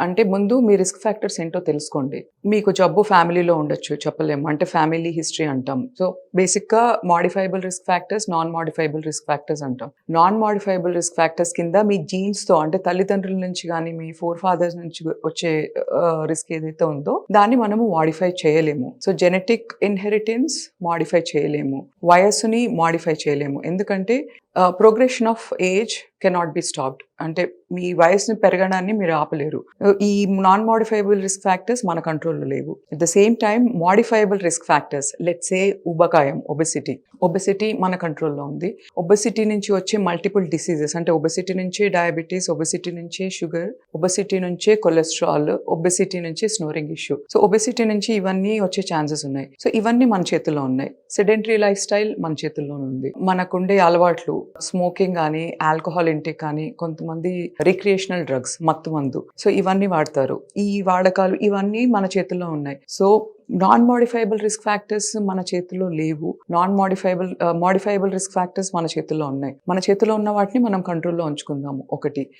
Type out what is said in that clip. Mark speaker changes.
Speaker 1: అంటే ముందు మీ risk factors ఏంటో తెలుసుకోండి. మీకు జబ్బు ఫ్యామిలీలో ఉండొచ్చు చెప్పలేము. అంటే ఫ్యామిలీ హిస్టరీ అంటాం. సో బేసిక్గా modifiable risk factors non modifiable risk factors అంటాం. నాన్ మాడిఫైబుల్ రిస్క్ ఫ్యాక్టర్స్ కింద మీ జీన్స్తో అంటే తల్లిదండ్రుల నుంచి కానీ మీ ఫోర్ ఫాదర్స్ నుంచి వచ్చే రిస్క్ ఏదైతే ఉందో దాన్ని మనము మాడిఫై చేయలేము. సో జెనెటిక్ ఇన్హెరిటెన్స్ మాడిఫై చేయలేము. వయస్సుని మాడిఫై చేయలేము. ఎందుకంటే progression of age cannot be stopped అంటే మీ వయసుని పెరగడాన్ని మీరు ఆపలేరు. ఈ నాన్ మోడిఫైబుల్ రిస్క్ ఫ్యాక్టర్స్ మన కంట్రోల్లో లేవు. At the same time modifiable risk factors let's a ఉబకాయం obesity obesity మన కంట్రోల్లో ఉంది. ఒబెసిటీ నుంచి వచ్చే మల్టిపుల్ డిసీజెస్ అంటే ఒబెసిటీ నుంచి డయాబెటీస్ ఒబెసిటీ నుంచి షుగర్ ఒబెసిటీ నుంచే కొలెస్ట్రాల్ ఒబెసిటీ నుంచి స్నోరింగ్ ఇష్యూ సో ఒబెసిటీ నుంచి ఇవన్నీ వచ్చే ఛాన్సెస్ ఉన్నాయి. సో ఇవన్నీ మన చేతుల్లో ఉన్నాయి. సెడెంటరీ లైఫ్ స్టైల్ మన చేతుల్లోనే ఉంది. మనకుండే అలవాట్లు స్మోకింగ్ కానీ ఆల్కహాల్ ఇంటేక్ కానీ కొంతమంది రిక్రియేషనల్ డ్రగ్స్ మత్తు మందు. సో ఇవన్నీ వాడతారు. ఈ వాడకాలు ఇవన్నీ మన చేతుల్లో ఉన్నాయి. So non modifiable risk factors మన చేతిలో లేవు. Non modifiable modifiable risk factors మన చేతిలో ఉన్నాయి. మన చేతిలో ఉన్న వాటిని మనం కంట్రోల్లో ఉంచుకుందాము. ఒకటి.